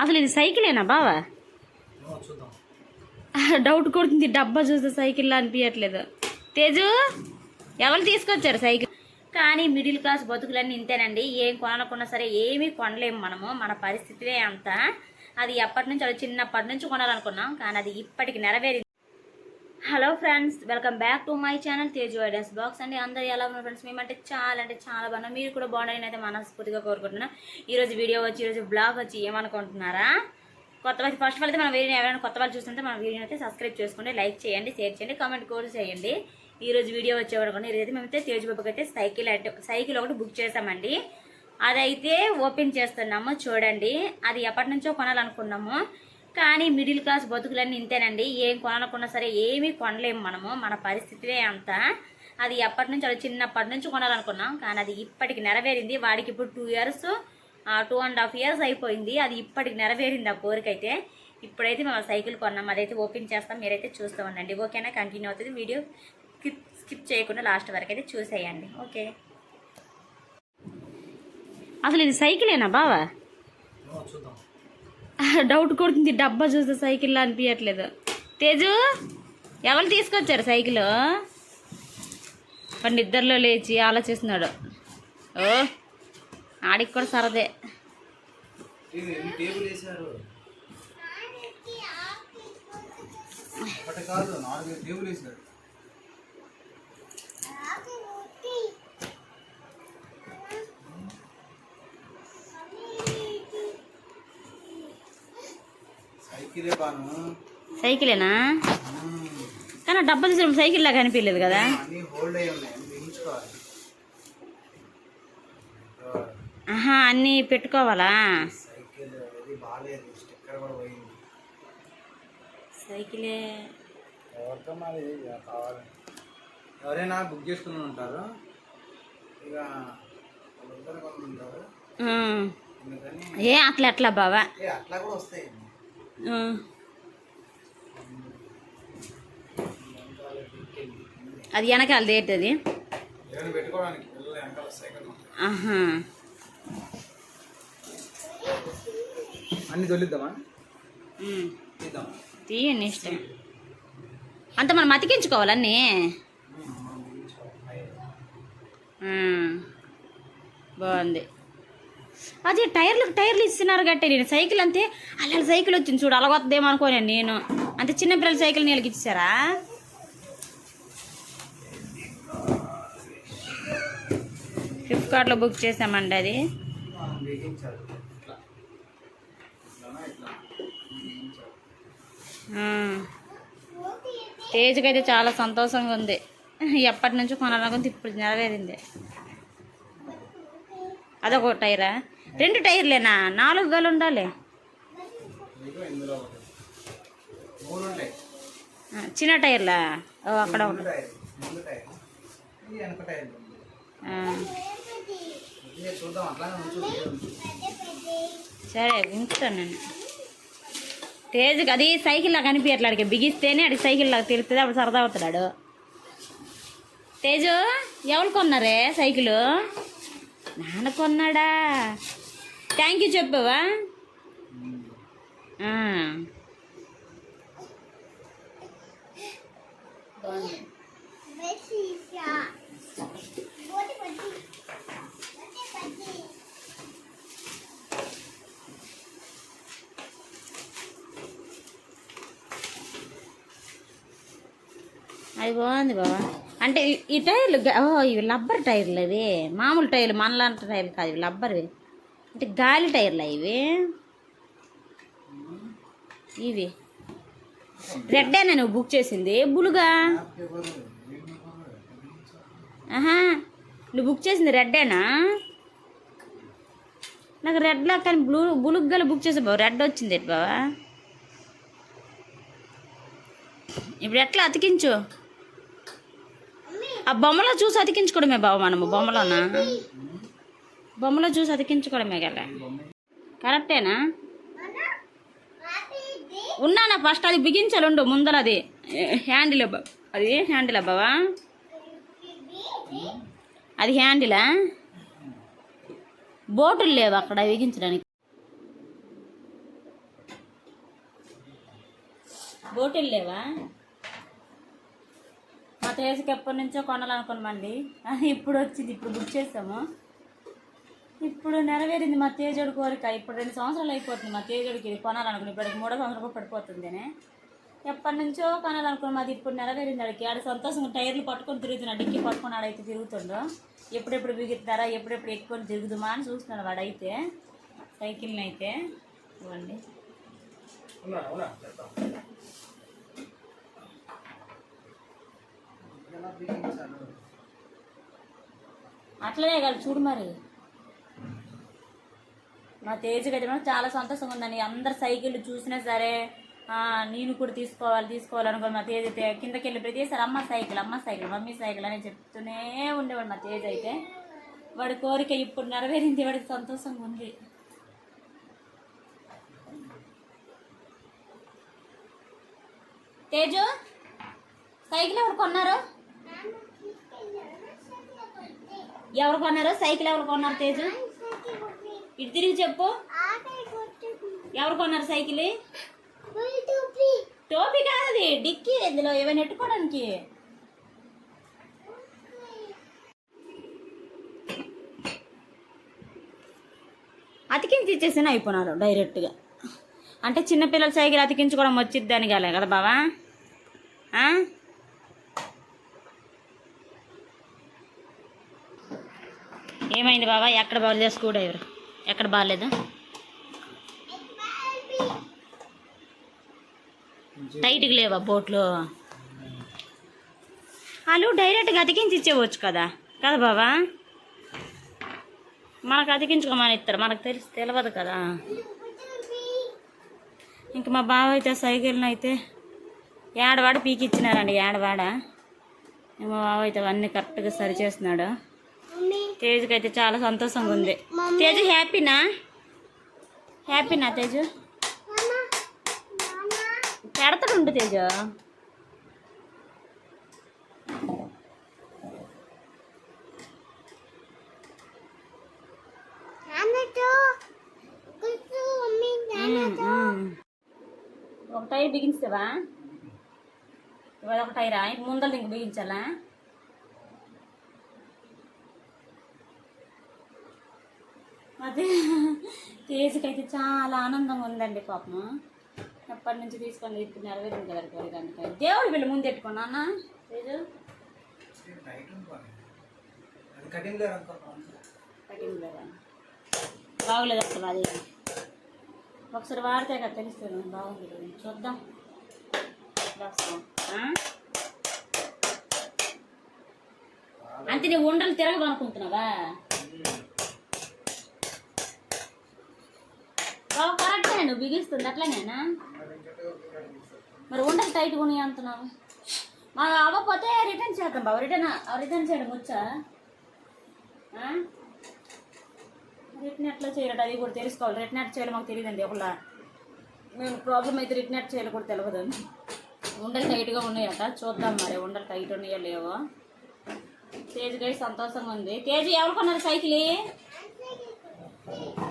అసలు ఇది సైకిలేనా బావా? డౌట్ కొడుతుంది డబ్బా చూస్తే సైకిల్ అనిపించట్లేదు తేజు ఎవరు తీసుకొచ్చారు సైకిల్? కానీ మిడిల్ క్లాస్ బతుకులన్నీ ఇంతేనండి. ఏం కొనకున్నా సరే ఏమీ కొనలేము మనము. మన పరిస్థితివే అంత. అది ఎప్పటి నుంచి అది చిన్నప్పటి నుంచి కొనాలనుకున్నాం. కానీ అది ఇప్పటికి నెరవేరింది. Hello friends welcome back to my channel Teju ideas box అండి అందరు ఎలా ఉన్నారు ఫ్రెండ్స్ మేమంటే చాలా అంటే చాలా బాగున్నాం. మీరు కూడా బాగుండాలని అయితే మనస్ఫూర్తిగా కోరుకుంటున్నాం. ఈరోజు వీడియో వచ్చి ఈరోజు బ్లాగ్ వచ్చి ఏమనుకుంటున్నారా? కొత్త వాళ్ళు ఫస్ట్ వాళ్ళు అయితే మన వీడియో ఎవరైనా కొత్త వాళ్ళు చూస్తుంటే మన వీడియో అయితే సబ్స్క్రైబ్ చేసుకోండి లైక్ చేయండి షేర్ చేయండి కామెంట్ కూడా చేయండి. ఈరోజు వీడియో వచ్చేవాడు ఈరోజు మేమైతే తేజు బాబుకి అయితే సైకిల్ అంటే సైకిల్ ఒకటి బుక్ చేసామండి అదైతే ఓపెన్ చేస్తున్నాము చూడండి. అది ఎప్పటి నుంచో కొనాలనుకున్నాము. కానీ మిడిల్ క్లాస్ బతుకులన్నీ ఇంతేనండి. ఏం కొనాలనుకున్నా సరే ఏమీ కొనలేము మనము. మన పరిస్థితివే అంతా. అది ఎప్పటి నుంచి అది చిన్నప్పటి నుంచి కొనాలనుకున్నాం. కానీ అది ఇప్పటికి నెరవేరింది. వాడికి ఇప్పుడు two years two and half years అయిపోయింది. అది ఇప్పటికి నెరవేరింది ఆ కోరిక అయితే ఇప్పుడైతే మేము సైకిల్ కొన్నాం. అదైతే ఓపెన్ చేస్తాం. మీరైతే చూస్తూ ఉండండి. ఓకేనా? కంటిన్యూ అవుతుంది వీడియో. స్కిప్ స్కిప్ చేయకుండా లాస్ట్ వరకు అయితే చూసేయండి. ఓకే? అసలు ఇది సైకిలేనా బావా? చూద్దాం. డౌట్ కొడుతుంది డబ్బా చూస్తే సైకిల్ అనిపించట్లేదు. తేజు ఎవరు తీసుకొచ్చారు సైకిల్? వాడు నిద్రలో లేచి ఆలోచిస్తున్నాడు. ఓ ఆడికి కూడా సరదే. కాదు నాలుగు టేబుల్ వేసారు సైకిలే బాను సైకిలేనా. కానీ డబ్బా చూసిన సైకిల్ లాగా అనిపించలేదు కదా? ఆహా అన్నీ పెట్టుకోవాలా? సైకిల్ ఎవరితో మరి కావాలి. ఎవరైనా బుక్ చేసుకుని ఉంటారు ఇక ఏ అట్లా ఎట్లా బావా? అట్లా కూడా వస్తాయి. అది వెనకాల కదా. ఆహా. అన్ని తొలిద్దామా? తీయండి ఇష్టం. అంత మనం అతికించుకోవాలన్నీ. బాగుంది. అది టైర్లు టైర్లు ఇస్తున్నారు గట్టే నేను సైకిల్ అంతే. అలా సైకిల్ వచ్చింది చూడు అలగొద్దేమో అనుకోను నేను. అంతే చిన్నపిల్లల సైకిల్ నీళ్ళకి ఇచ్చారా? ఫ్లిప్కార్ట్లో బుక్ చేసామండి అది. తేజ్కి అయితే చాలా సంతోషంగా ఉంది. ఎప్పటి నుంచో కొనాలనుకుంది ఇప్పుడు నెరవేరింది అదొక టైరా? రెండు టైర్లేనా? నాలుగు గలు ఉండాలి. చిన్న టైర్లా? ఓ అక్కడ సరే ఉంచుతాను నేను. తేజ్కి అది సైకిల్ లాగా కనిపించట్లాడికి బిగిస్తేనే అది సైకిల్ లాగా తెలుస్తుంది అప్పుడు సరదా అవుతున్నాడు తేజు ఎవరు కొన్నారే సైకిలు? నాన్న కొన్నాడా? థ్యాంక్ యూ చెప్పావా? బాగుంది అది బాగుంది బాబా అంటే ఈ- టైర్లు ఓ ఇవి లబ్బర్ టైర్లు ఇవి మామూలు టైర్లు మనలాంటి టైర్లు కాదు ఇవి రబ్బర్వి అంటే గాలి టైర్లు ఇవి? ఇవి. రెడ్డేనా నువ్వు బుక్ చేసింది? బులుగా? ఆహా నువ్వు బుక్ చేసింది రెడ్డేనా నాకు రెడ్లా కానీ బ్లూ బులుగ్ గల బుక్ చేసే బాబు రెడ్ వచ్చింది ఏంటి బాబా ఇప్పుడు ఎట్లా అతికించు? ఆ బొమ్మలో చూసి అతికించుకోవడమే బాబు మనము బొమ్మలోనా? బొమ్మలో చూసి అతికించుకోవడమే కదా. కరెక్టేనా? ఉన్నానా ఫస్ట్? అది బిగించాలండు ముందర అది హ్యాండిల్ అది హ్యాండిల్ అబ్బావా అది హ్యాండిలా బోటులు లేవు అక్కడ బిగించడానికి. బోటులు లేవా? మా తేజకి ఎప్పటి నుంచో కొనాలనుకున్నామండి. ఇప్పుడు వచ్చింది ఇప్పుడు బుక్ చేసాము. ఇప్పుడు నెరవేరింది మా తేజుడి కోరిక. ఇప్పుడు రెండు సంవత్సరాలు అయిపోతుంది మా తేజుడికి ఇది కొనాలనుకుని. ఇప్పటికి మూడో సంవత్సరం కూడా పడిపోతుందినే. ఎప్పటి నుంచో కొనాలనుకున్నాం అది ఇప్పుడు నెరవేరింది అడిగి ఆడ సంతోషంగా టైర్లు పట్టుకొని తిరుగుతున్నాడు డిక్కి పట్టుకొని ఆడైతే తిరుగుతుండో. ఎప్పుడెప్పుడు బిగుతారా ఎప్పుడెప్పుడు ఎక్కువ తిరుగుదుమా అని చూస్తున్నాడు వాడైతే. సైకిల్ని అయితే ఇవ్వండి ఉన్నా ఉన్నా చెప్తాం ఎలా బిగించాలి అట్లనే కాదు చూడు మరి. మా తేజకి అయితే చాలా సంతోషంగా ఉందండి. అందరు సైకిల్ చూసినా సరే నేను కూడా తీసుకోవాలి తీసుకోవాలనుకో మా తేజ్ అయితే కిందకి వెళ్ళి ప్రతిసారి అమ్మ సైకిల్ అమ్మ సైకిల్ మమ్మీ సైకిల్ అని చెప్తూనే ఉండేవాడు మా తేజ్ అయితే. వాడి కోరిక ఇప్పుడు నెరవేరింది వాడికి సంతోషంగా ఉంది. తేజు సైకిల్ ఎవరు కొన్నారు? ఎవరు కొన్నారు? సైకిల్ ఎవరు కొన్నారు తేజు? ఇటు తిరిగి చెప్పు. ఎవరు కొన్నారు సైకిల్? టోపీ కాదు డిక్కి డిక్కీ ఇందులో ఏమైనా ఎట్టుకోవడానికి అతికించి ఇచ్చేసిన అయిపోయినారు డైరెక్ట్గా. అంటే చిన్నపిల్లల సైకిల్ అతికించుకోవడం వచ్చిద్ది కాలే కదా బావా? ఏమైంది బాబా? ఎక్కడ బాగాలేదు స్క్రూ డ్రైవర్? ఎక్కడ బాగాలేదు టైట్గా లేవా బోట్లో? వాళ్ళు డైరెక్ట్గా అతికించి ఇచ్చేవచ్చు కదా. కదా బాబా? మనకు అతికించుకోమని ఇస్తారు. మనకు తెలిసి తెలియదు కదా. ఇంక మా బావ అయితే సైకిల్ని అయితే ఏడవాడ పీకిచ్చినారండి ఏడవాడ? మా బావ అయితే అవన్నీ కరెక్ట్గా సరి చేస్తున్నాడు. తేజుకి అయితే చాలా సంతోషంగా ఉంది తేజు హ్యాపీనా? హ్యాపీనా తేజు? పెడతాడు ఉండు తేజు. ఒక టైర్ బిగించావా? ఇవాళ ఒక టైరా? ముందర ఇంక బిగించాలా? అదే. తేజుకైతే చాలా ఆనందంగా ఉందండి పాపం. ఎప్పటి నుంచి తీసుకొని ఇప్పుడు నెరవేరింది కదా కోరిక దేవుడు వీళ్ళు ముందు పెట్టుకున్నా అన్న లేదు బాగోలేదు అసలు అది. ఒకసారి వాడితే కదా తెలుస్తుంది బాగుంది. చూద్దాం? అంతే నీ ఉండలు తిరగదనుకుంటున్నావా బాబు కరెక్టే నువ్వు బిగిస్తుంది అట్లనేనా? మరి ఉండలు టైట్గా కొని అంటున్నావు? మాకు అవ్వకపోతే రిటర్న్ చేద్దాం బాబు రిటర్న్ రిటర్న్ చేయడం వచ్చా? రిటర్న్ ఎట్లా చేయాలి అది కూడా తెలుసుకోవాలి. రిటర్న్ ఎట్ చేయాలి మాకు తెలియదండి ఒకలా మేము ప్రాబ్లం అయితే రిటర్న్ ఎట్ చేయాలి కూడా తెలియదు ఉండలు టైట్గా ఉన్నాయట చూద్దాం మరి ఉండలు టైట్ ఉన్నాయో లేవో? తేజ్ గడి సంతోషంగా ఉంది. తేజ్ ఎవరు కొన్నారు సైకిల్?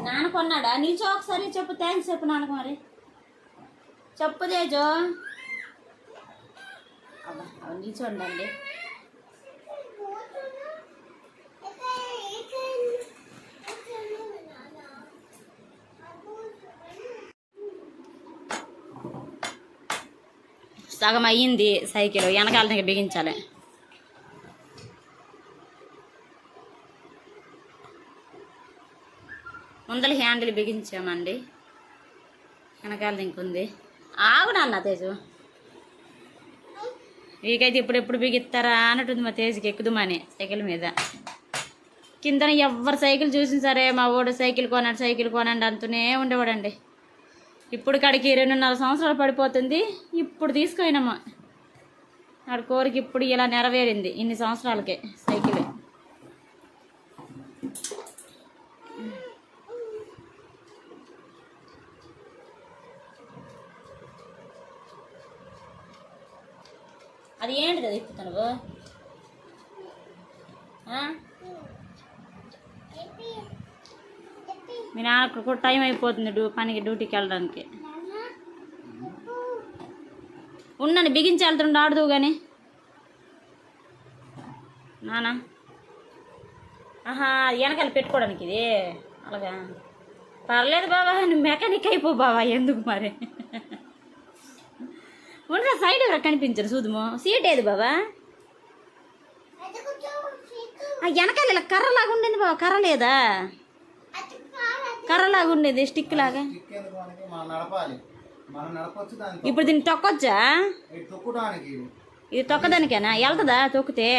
నాన్న కొన్నాడా? నిల్చో ఒకసారి చెప్పు. థ్యాంక్స్ చెప్పు నాన్నకు మరి. చెప్పు తేజో. నిల్చోండి సగం అయ్యింది సైకిల్. వెనకాల దగ్గర బిగించాలి. ముందల హ్యాండిల్ బిగించామండి. వెనకాల ఇంకుంది ఆగు నాన్న తేజు. వీకైతే ఇప్పుడు ఎప్పుడు బిగిస్తారా అన్నట్టుంది మా తేజుకి ఎక్కుదుమని సైకిల్ మీద. కిందన ఎవరు సైకిల్ చూసిన సరే మా ఓడు సైకిల్ కొనండి సైకిల్ కొనండి అంటూనే ఉండేవాడండి. ఇప్పుడు కాడికి రెండున్నర సంవత్సరాలు పడిపోతుంది. ఇప్పుడు తీసుకుపోయినామా. ఆడ కోరిక ఇప్పుడు ఇలా నెరవేరింది ఇన్ని సంవత్సరాలకే సైకిల్. అది ఏంటిది అది ఇప్పుతున్నావు మీ నాన్నకు కూడా టైం అయిపోతుంది డ్యూ పనికి డ్యూటీకి వెళ్ళడానికి. ఉన్నాను బిగించి వెళ్తుండే ఆడదు కానీ నానా? ఆహా వెనకాల పెట్టుకోవడానికి ఇది. అలాగా? పర్లేదు బాబా నువ్వు మెకానిక్ అయిపో బాబా ఎందుకు మరి? ఉండరా సైడ్ ఎవరు కనిపించరు చూదుమో సీట్ ఏది బాబా ఆ వెనకాల ఇలా కర్రలాగా ఉండేది బాబా కర్ర లేదా? కర్రలాగా ఉండేది స్టిక్ లాగా. ఇప్పుడు దీన్ని తొక్కొచ్చా? ఇది తొక్కదానికేనా? వెళ్తుందా తొక్కితే?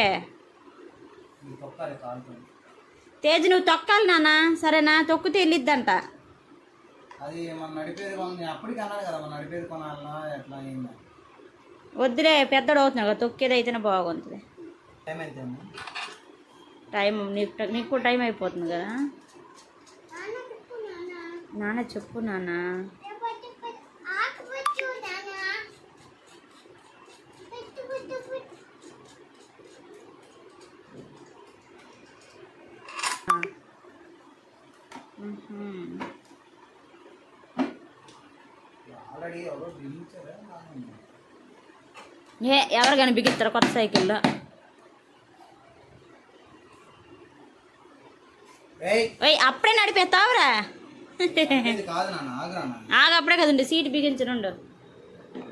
తేజ్ నువ్వు తొక్కాలి నాన్న. సరేనా? తొక్కితే వెళ్ళిద్దంట. అది మనం నడిపేది అప్పటికి అన్నాను కదా మనం నడిపేది కొనాలన్నా ఎట్లా అయిందా వద్దులే పెద్దడు అవుతున్నావు కదా తొక్కేది అయితేనే బాగుంటుంది టైం నీకు నీకు టైం అయిపోతుంది కదా నాన్న చెప్పు నాన్న. ఆల్రెడీ ఎవరో. ఏ ఎవరు కానీ బిగిస్తారు కొత్త సైకిల్లో అప్పుడే నడిపేస్తావురా. ఇది కాదు నాన్న ఆగురా నాన్న. ఆగ అప్పుడే కదండి సీట్ బిగించనుండు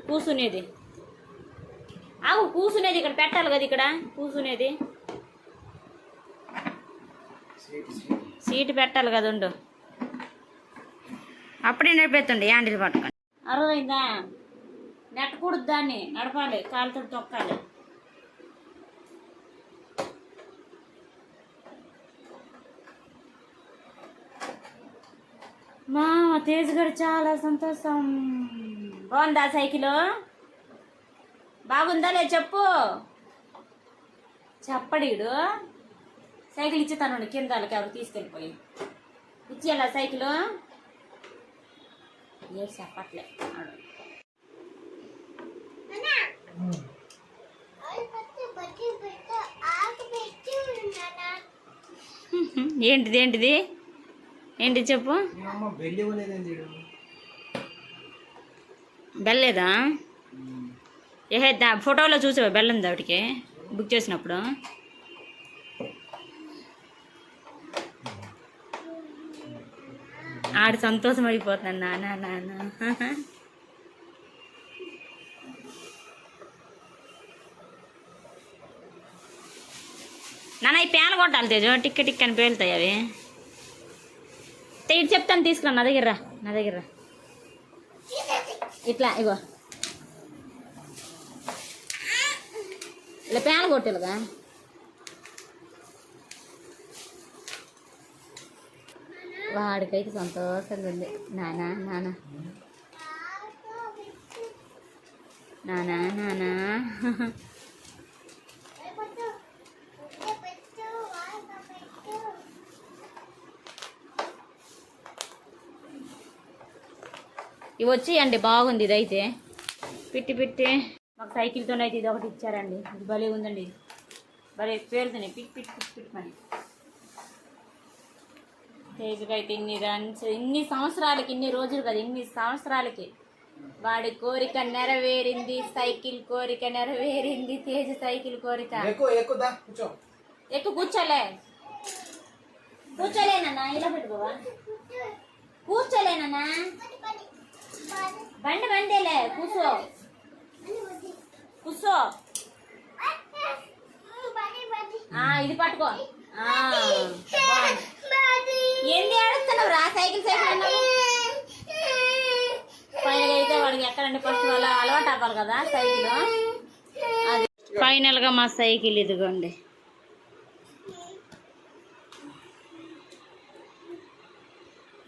కూసునేది. ఆగు కూసునేది ఇక్కడ పెట్టాలి కదా ఇక్కడ కూసునేది. సీట్ పెట్టాలి కదా ఉండు. అప్పుడే నడిపేస్తుండే యాండిల్ పట్టుకొని. అర్థమైందా నెట్టకూడదు దాన్ని. నడపాలి. కాలుతో తొక్కాలి. మా తేజ్ గారు చాలా సంతోషం. బాగుందా సైకిల్? బాగుందా లే చెప్పు. చెప్పడీడు సైకిల్ ఇచ్చేతాను కింద ఎవరు తీసుకెళ్ళిపోయి. ఇచ్చేలా సైకిల్? ఏ చెప్పట్లే. ఆడు. ఏంటిది ఏంటిది? ఏంటి చెప్పు? బెల్లేదా? ఏ దా ఫోటోలో చూసావా బెల్లం దావిడికి బుక్ చేసినప్పుడు? ఆడు సంతోషం అయిపోతాను నాన్న నాన్న. నాన్న ఈ పేల కొట్టాలి తేజు. టిక్క టిక్ అని పేలుతాయి అవి. ఇటు చెప్తాను తీసుకురా. నా దగ్గర రా. నా దగ్గర ఇట్లా ఇగో. ఇలా పేన కొట్టేలుగా వాడికైతే సంతోషంగా ఉంది. నానా నానా. నానా నానా. ఇవి వచ్చేయండి బాగుంది ఇదైతే. పిట్టి పిట్టి. మాకు సైకిల్తో అయితే ఇది ఒకటి ఇచ్చారండి. ఇది భలే ఉందండి. ఇది భలే పేరుతున్నాయి పిట్ పిట్ పిట్ పిట్ అని తేజుకి అయితే ఇన్ని రన్స్ ఇన్ని సంవత్సరాలకి ఇన్ని రోజులు కదా ఇన్ని సంవత్సరాలకి. వాడి కోరిక నెరవేరింది సైకిల్ కోరిక నెరవేరింది తేజ సైకిల్ కోరిక. ఎక్కువ ఎక్కువ కూర్చో. ఎక్కువ కూర్చోలే. కూర్చోలేనన్నా ఇలా పెట్టుకోవా? కూర్చోలేనన్నా బండి బండిలే కూర్చో. కూర్చో. ఇది పట్టుకో. ఏంది ఆడుతున్నావు రా సైకిల్ సైకిల్ అన్నావు. ఫైనల్ అయితే వాడికి ఎక్కడంటే ఫస్ట్ వాళ్ళ అలవాటు అవ్వాలి కదా సైకిల్. అది. ఫైనల్గా మా సైకిల్ ఇదిగోండి.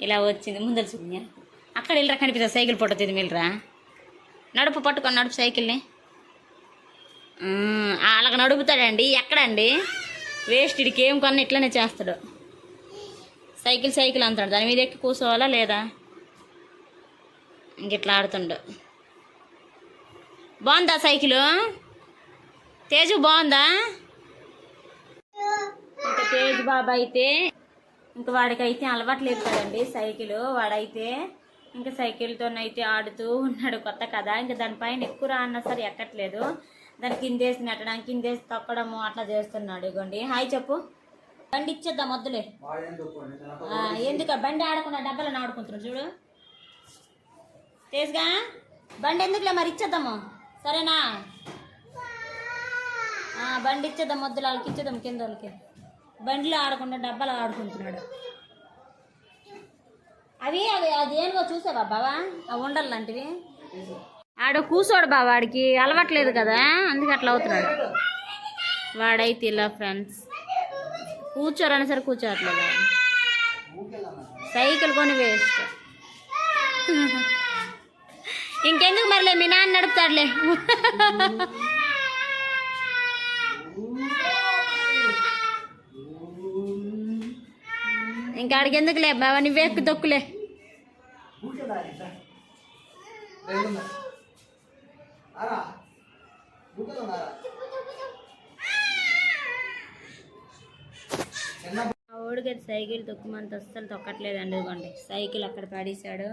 ఇలా వచ్చింది. ముందర చూపించా. అక్కడ వెళ్ళరా కనిపిస్తుంది సైకిల్ పట్టుతుంది మిల్రా నడుపు పట్టుకొని నడుపు సైకిల్ని. అలాగ నడుపుతాడండి. ఎక్కడండి? వేస్ట్ ఇడికి ఏం కొన్నా ఇట్లనే చేస్తాడు. సైకిల్ సైకిల్ అంటాడు. దాని మీద ఎక్కి కూర్చోవాలా లేదా? ఇంక ఇట్లా ఆడుతుండు. బాగుందా సైకిల్? తేజు బాగుందా? ఇంకా తేజ్ బాబా అయితే ఇంకా వాడికైతే అలవాటు లేదు కదండి సైకిల్. వాడైతే ఇంకా సైకిల్తోనైతే ఆడుతూ ఉన్నాడు కొత్త కదా ఇంకా దానిపైన ఎక్కువ రా అన్నా సరే ఎక్కట్లేదు. దాని కిందేసి నెట్టడం కిందేసి తొక్కడము అట్లా చేస్తున్నాడు ఇగోండి. హాయ్ చెప్పు. బండి ఇచ్చేద్దాం వద్దులే. ఎందుకు? బండి ఆడకుండా డబ్బాలను ఆడుకుంటున్నాడు చూడు. తేజ్గా బండి ఎందుకులే మరి ఇచ్చేద్దాము? సరేనా? బండి ఇచ్చేద్దాం వద్దులు వాళ్ళకి ఇచ్చేద్దాం కింద వాళ్ళకి. బండిలో ఆడకుండా డబ్బాలు ఆడుకుంటున్నాడు. అవి అవి అదేనుగో చూసావా బావా? ఆ ఉండలు లాంటివి. ఆడ కూసోడు బావ వాడికి. అలవాట్లేదు కదా అందుకే అట్లా అవుతున్నాడు. వాడైతే ఇలా ఫ్రెండ్స్ కూర్చోరని సరే కూర్చోట్లేదు సైకిల్ కొని వేస్ట్. ఇంకెందుకు మరిలే? మీ నాన్న నడుపుతాడులే. ఇంకా ఆడికి ఎందుకులే బాబా నువ్వే ఎక్కు తొక్కులే. అరా సైకిల్ తొక్కుమంత అస్సలు తొక్కట్లేదండి ఇదిగోండి. సైకిల్ అక్కడ పడేశాడు.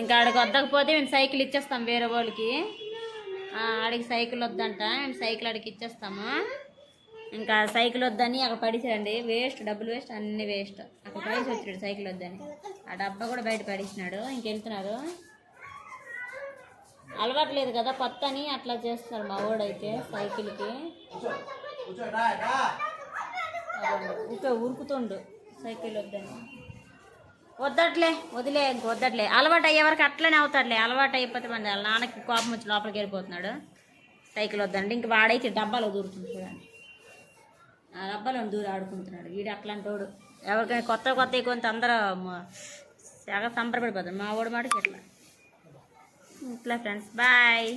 ఇంకా ఆడికి వద్దకపోతే మేము సైకిల్ ఇచ్చేస్తాం వేరే వాళ్ళకి. ఆడికి సైకిల్ వద్దంట. మేము సైకిల్ ఆడికి ఇచ్చేస్తాము. ఇంకా సైకిల్ వద్దని అక్కడ పడిచాడండి వేస్ట్ డబ్బులు వేస్ట్ అన్ని వేస్ట్. అక్కడ పడిచి వచ్చాడు సైకిల్ వద్దని. ఆ డబ్బా కూడా బయట పడిచినాడు ఇంకెళ్తున్నారు అలవాటు లేదు కదా కొత్త అని అట్లా చేస్తున్నారు మా వాడైతే సైకిల్కి. ఊకే ఉరుకుతుండు సైకిల్ వద్దని. వద్దట్లే వదిలే ఇంక వద్దట్లే. అలవాటు అయ్యే వరకు అట్లనే అవుతాడులే అలవాటు అయిపోతే మన నాన్నకి కోపం వచ్చి లోపలికి వెళ్ళిపోతున్నాడు. సైకిల్ వద్దండి ఇంక వాడైతే డబ్బాలో దూరుతుంది ఆ డబ్బాలో దూరి ఆడుకుంటున్నాడు. వీడు అట్లాంటి వాడు ఎవరికైనా కొత్త కొత్త కొంత అందరూ తెగ సంబరపడిపోతారు మా వాడు మాటకి ఇట్లా ఇట్లా ఫ్రెండ్స్. బాయ్.